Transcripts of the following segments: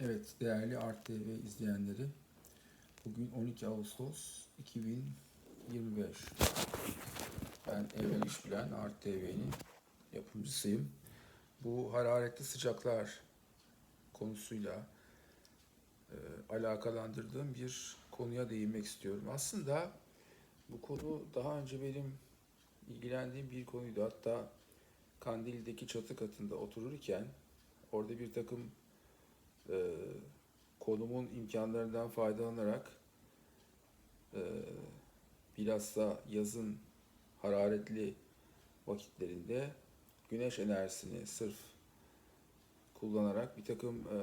Evet değerli Art TV izleyenleri. Bugün 12 Ağustos 2025. Ben Evren İşbilen Art TV'nin yapımcısıyım. Bu hararetli sıcaklar konusuyla e, alakalandırdığım bir konuya değinmek istiyorum. Aslında bu konu daha önce benim ilgilendiğim bir konuydu. Hatta Kandil'deki çatı katında otururken orada bir takım e, konumun imkanlarından faydalanarak e, bilhassa yazın hararetli vakitlerinde güneş enerjisini sırf kullanarak bir takım e,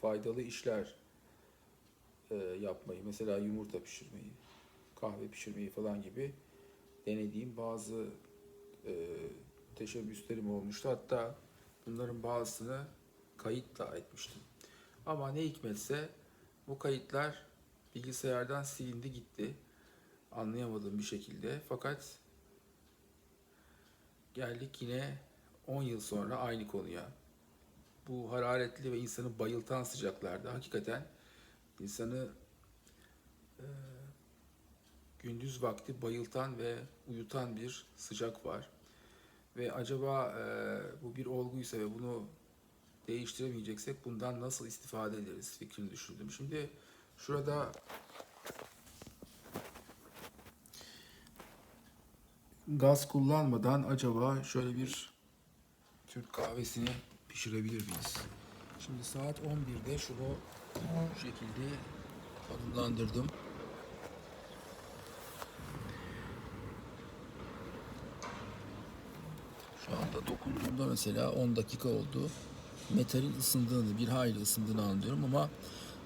faydalı işler e, yapmayı, mesela yumurta pişirmeyi, kahve pişirmeyi falan gibi denediğim bazı e, teşebbüslerim olmuştu. Hatta bunların bazısını kayıt da etmiştim. Ama ne hikmetse bu kayıtlar bilgisayardan silindi gitti. Anlayamadığım bir şekilde. Fakat geldik yine 10 yıl sonra aynı konuya. Bu hararetli ve insanı bayıltan sıcaklarda hakikaten insanı e, gündüz vakti bayıltan ve uyutan bir sıcak var. Ve acaba e, bu bir olguysa ve bunu değiştiremeyeceksek bundan nasıl istifade ederiz fikrini düşündüm. Şimdi şurada gaz kullanmadan acaba şöyle bir Türk kahvesini pişirebilir miyiz? Şimdi saat 11'de şunu şu şekilde konumlandırdım. Şu anda dokunduğumda mesela 10 dakika oldu. Metalin ısındığını, bir hayli ısındığını anlıyorum ama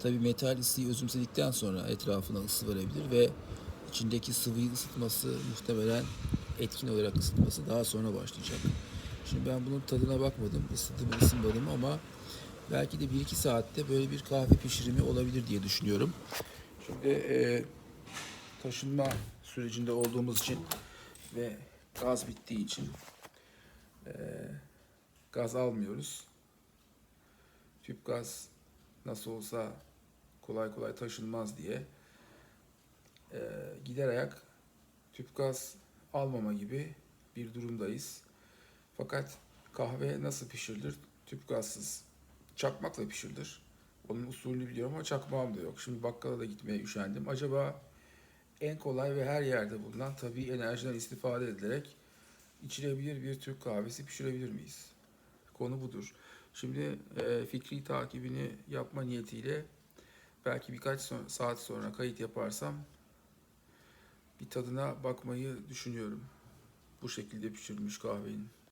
tabii metal ısıyı özümsedikten sonra etrafına ısı verebilir ve içindeki sıvıyı ısıtması muhtemelen etkin olarak ısıtması daha sonra başlayacak. Şimdi ben bunun tadına bakmadım, ısıdım ısınmadım ama belki de 1-2 saatte böyle bir kahve pişirimi olabilir diye düşünüyorum. Şimdi e, taşınma sürecinde olduğumuz için ve gaz bittiği için e, gaz almıyoruz. Tüp gaz nasıl olsa kolay kolay taşınmaz diye e, gider ayak tüp gaz almama gibi bir durumdayız. Fakat kahve nasıl pişirilir? Tüp gazsız. Çakmakla pişirilir. Onun usulünü biliyorum ama çakmağım da yok. Şimdi bakkala da gitmeye üşendim. Acaba en kolay ve her yerde bulunan tabii enerjiden istifade edilerek içilebilir bir Türk kahvesi pişirebilir miyiz? Konu budur. Şimdi e, fikri takibini yapma niyetiyle belki birkaç son- saat sonra kayıt yaparsam bir tadına bakmayı düşünüyorum. Bu şekilde pişirilmiş kahvenin.